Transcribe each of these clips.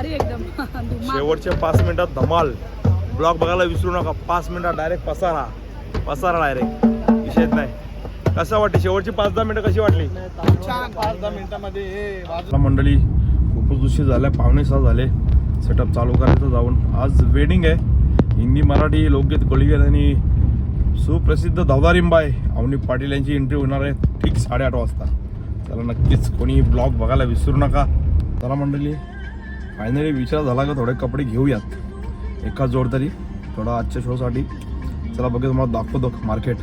भारी एकदम. शेवटच्या पाच मिनिटात धमाल. ब्लॉग बघायला विसरू नका. पाच मिनिटात डायरेक्ट पसारा. पसारा डायरेक्ट विषयच नाही. कसं वाटते शेवटची पाच दहा मिनिटं कशी वाटली? छान. पाच दहा मिनिटामध्ये हे मंडळी खूपच उशीर झाल्या. पावणे सहा झाले. सेटअप चालू करायचं जाऊन. आज वेडिंग आहे. हिंदी मराठी लोकगीत कोळीगीत आणि सुप्रसिद्ध धावदारिंबाई अवनी पाटील यांची एंट्री होणार आहे ठीक साडेआठ वाजता. चला नक्कीच कोणी ब्लॉग बघायला विसरू नका. चला मंडळी. फायनली विचार झाला का थोडे कपडे घेऊयात? एका जोड तरी थोडा आजच्या शोसाठी चला बघा तुम्हाला दाखवतो मार्केट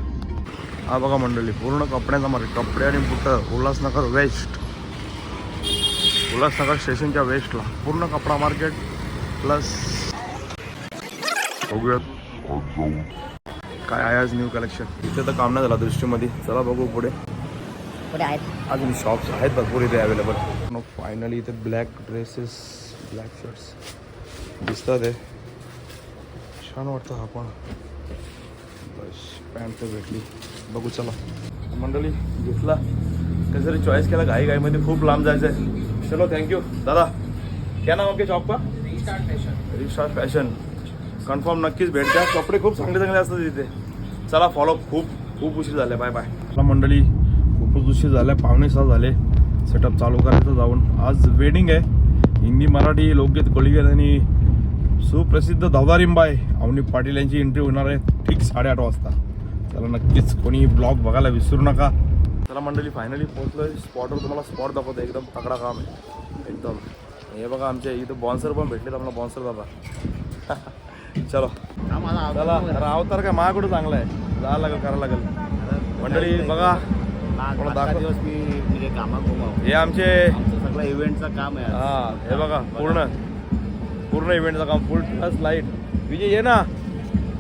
हा बघा मंडळी पूर्ण कपड्यांचा मार्केट कपडे आणि बुटं उल्हासनगर वेस्ट उल्हासनगर स्टेशनच्या वेस्टला पूर्ण कपडा मार्केट प्लस बघूयात. काय आहे आज न्यू कलेक्शन इथे तर काम नाही झाला दृष्टीमध्ये. चला बघू पुढे. पुढे आहेत. अजून शॉप्स आहेत भरपूर इथे अवेलेबल फायनली इथे ब्लॅक ड्रेसेस ब्लॅक शर्ट्स दिसतात आहे छान वाटतं हा पण. बस पॅन्ट तर भेटली. बघू चला. मंडळी घेतला. कसं चॉईस केला घाई घाईमध्ये खूप लांब जायचं आहे चलो थँक्यू दादा क्या नाव आपके शॉप का? रिस्टार्ट फॅशन कन्फर्म नक्कीच भेट द्या. कपडे खूप चांगले चांगले असतात तिथे चला फॉलो खूप खूप उशीर झाले बाय बाय मंडळी खूपच उशीर झाल्या. पावणे सहा झाले. सेटअप चालू करायचं जाऊन. आज वेडिंग आहे. हिंदी मराठी लोकगीत कोळीगीत आणि सुप्रसिद्ध धावदारिंबाई अवनी पाटील यांची एंट्री होणार आहे ठीक साडेआठ वाजता. चला नक्कीच कोणी ब्लॉग बघायला विसरू नका. चला मंडळी फायनली पोहोचलोय. स्पॉटवर तुम्हाला स्पॉट दाखवतो एकदम तगडा काम आहे. एकदम. हे बघा आमच्या इथं बॉन्सर पण भेटलेत आम्हाला बॉन्सर दादा. चलो. चला अवतार काय माझ्याकडे चांगला आहे. जायला लागेल करायला लागेल. मंडळी बघा. दाखव. हे आमचे आपला इव्हेंटचं काम आहे हा हे बघा पूर्ण. पूर्ण इव्हेंटचं काम. फुल प्लस लाइट विजय ये ना.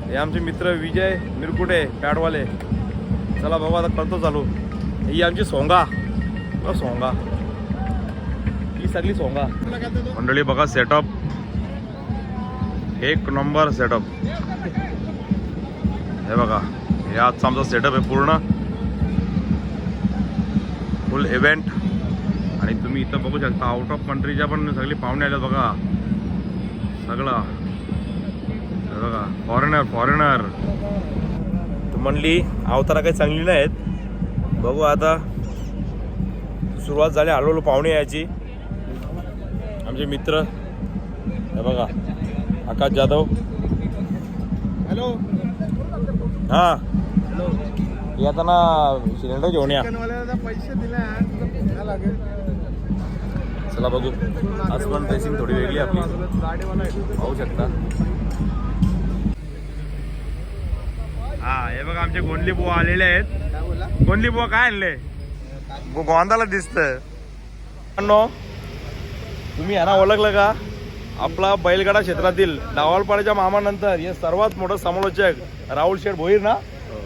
हे आमचे मित्र विजय मिरकुटे पॅडवाले. चला बाबा आता करतो चालू. ही आमची सोंगा. सोंगा. ही सगळी सोंगा. मंडळी बघा सेटअप एक नंबर सेटअप हे बघा हे आजचा आमचा सेटअप आहे पूर्ण. फुल इव्हेंट आणि तुम्ही इथं बघू शकता आउट ऑफ कंट्रीच्या पण सगळी पाहुणे आले बघा. सगळं. बघा फॉरेनर फॉरेनर म्हणली अवतारा काही चांगली नाहीत. बघू आता. सुरुवात झाली हळूहळू पाहुणे यायची. आमचे मित्र. हे बघा आकाश जाधव. हॅलो. हां. येताना सिलेंडर घेऊन या. पैसे दिले चला बघू. आज पण ड्रेसिंग थोडी वेगळी आपली. पाहू शकता. हा हे बघा आमचे गोंदली बुवा आलेले आहेत. गोंदली बुवा काय आणले? गोंदाला दिसत नो तुम्ही यांना ओळखलं का? आपला बैलगाडा क्षेत्रातील डावालपाड्याच्या मामानंतर हे सर्वात मोठं समालोचक राहुल शेठ भोईर ना?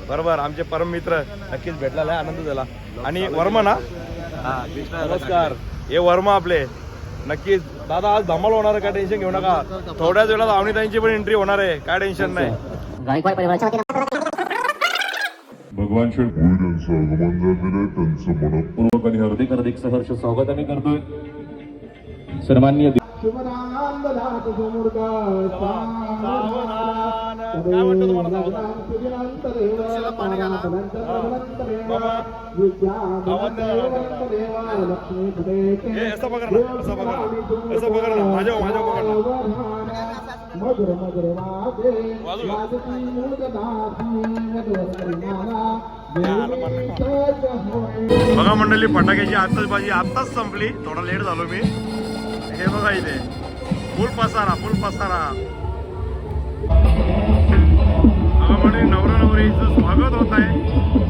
बरोबर आमचे परम मित्र नक्कीच भेटलेला आहे आनंद झाला. आणि वर्मा ना नमस्कार. हे वर्मा आपले. नक्कीच. दादा आज धमाल होणार आहे काय टेन्शन घेऊ नका. थोड्याच वेळात अवनीताईंची पण एंट्री होणार आहे. काय टेन्शन नाही. भगवान श्री भोईर आगमन झालेलं त्यांचं मनपूर्वक आणि हार्दिक हार्दिक सहर्ष स्वागत आम्ही करतोय. सन्माननीय काय वाटतं तुम्हाला बघा बघा मंडळी फटाक्याची आत्ताचबाजी आत्ताच संपली. थोडा लेट झालो मी. हे बघा इथे. फुल पसारा फुल पसारा. बघा मंडळी नवरा नवरीचं स्वागत होत आहे.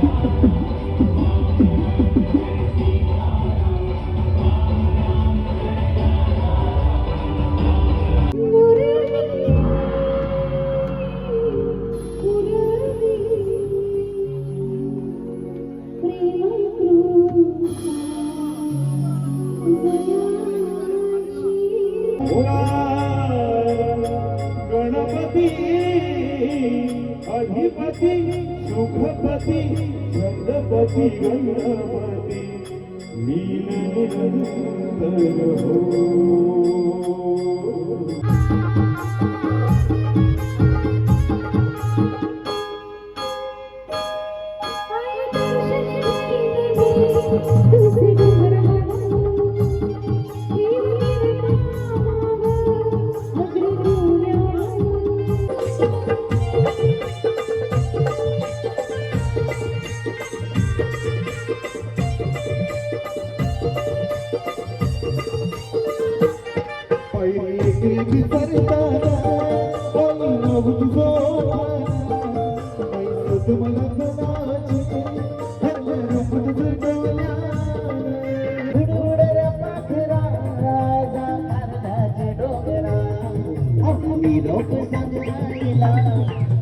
गणपती अधिपती सुखपती गणपती. गणपती लीन हो. आपली लोक सांगायला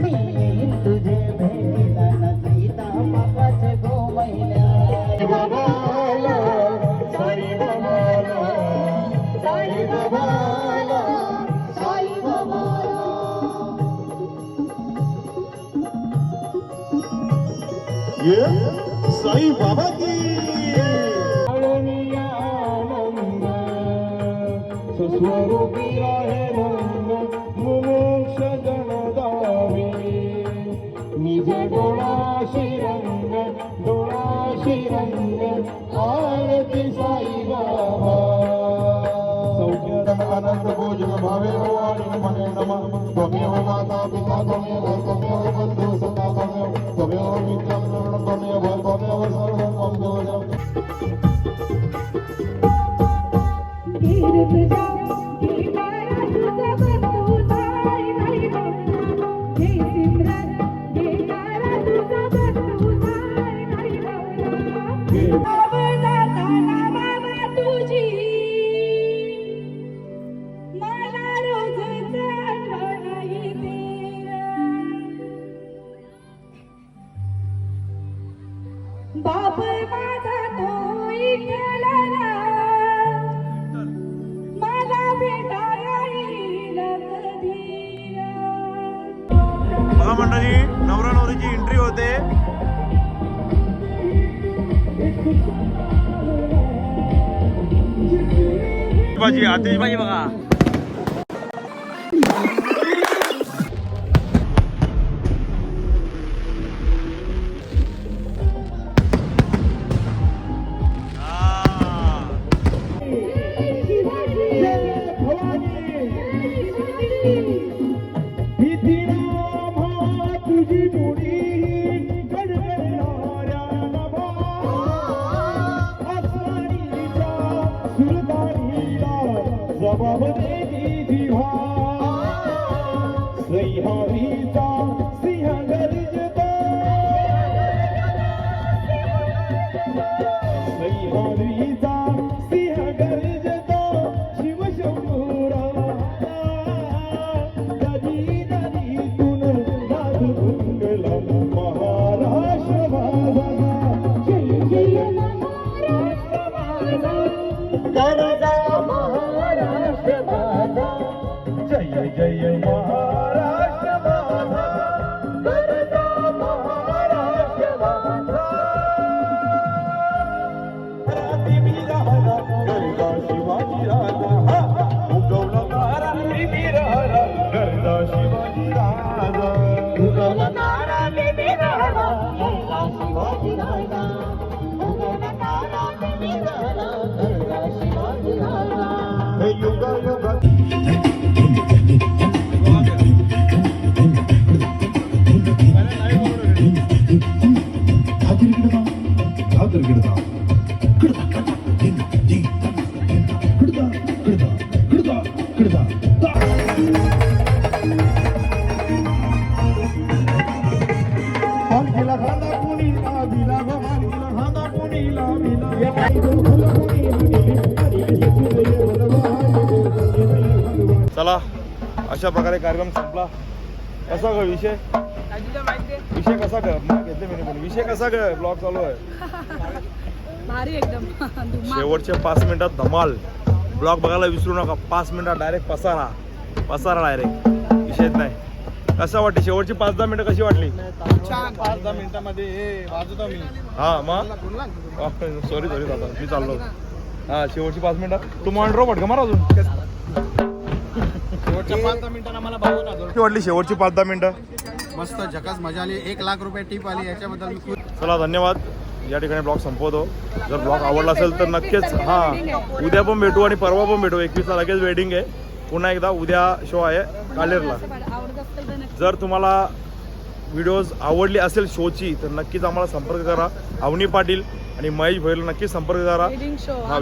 मी येईन तुझे भेटीला न सीता पापाचे गोमैल्या बाबाला साई बाबाला साई बाबाला साई बाबाला ये साई बाबा की स्वरूपी भोजन भावे भवानी मने नम. त्वमेव माता पिता त्वमेव त्वमेव बंधु सखा त्वमेव त्वमेव मित्रं मंडळी नवरा नवरीची एंट्री होते. भाजी आतिषबाजी बघा. गरजा Yo gargamos. अशा प्रकारे कार्यक्रम संपला. कसा ग विषय? विषय कसा ग? मग घेतले मी पण. विषय कसा ग? ब्लॉग चालू आहे. भारी एकदम. धुमाल. शेवटचे पाच मिनिटात धमाल. ब्लॉग बघायला विसरू नका. पाच मिनिटात डायरेक्ट पसारा. पसारा डायरेक्ट विषयच नाही. कसं वाटते शेवटची पाच दहा मिनिटं कशी वाटली? छान. पाच दहा मिनिटामध्ये हे हा मग सॉरी सॉरी दादा. मी चाललो. हा शेवटची पाच मिनिटं. तू मॉनिटर पटका मारा अजून. शेवटच्या पाच दहा मिनिटांना मला भाऊ ना कशी वाटली शेवटची पाच दहा मिनिटं. मस्त झकास मजा आली. एक लाख रुपये टीप आली. याच्याबद्दल मी खूप चला धन्यवाद. या ठिकाणी ब्लॉग संपवतो. जर ब्लॉग आवडला असेल तर नक्कीच हां उद्या पण भेटू आणि परवा पण भेटू. एकवीसला लगेच वेडिंग आहे. पुन्हा एकदा उद्या शो आहे कालेरला. जर तुम्हाला व्हिडिओज आवडली असेल शोची तर नक्कीच आम्हाला संपर्क करा. अवनी पाटील आणि महेश भैरला नक्कीच संपर्क करा. वेडिंग शो हा.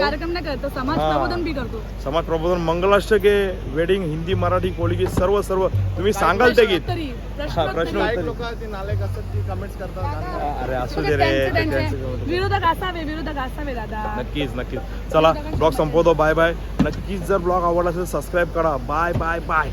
कार्यक्रम नाही करतो समाज हा. प्रबोधन बी करतो. समाज प्रबोधन मंगलाष्टक आहे वेडिंग हिंदी मराठी कोळी सर्व सर्व. तुम्ही सांगाल ते गीत. प्रश्नोत्तरी, हा, प्रश्नोत्तरी. प्रश्न- काही लोक ती नालायक असतात ती कमेंट्स करतात अरे असू दे रे त्यांचे- ते त्यांचे त्यांचं- विरोधक असावे विरोधक असावे दादा. नक्कीच नक्कीच. चला ब्लॉग संपवतो. Bye bye. नक्कीच जर ब्लॉग आवडला असेल सबस्क्राईब करा. Bye bye bye.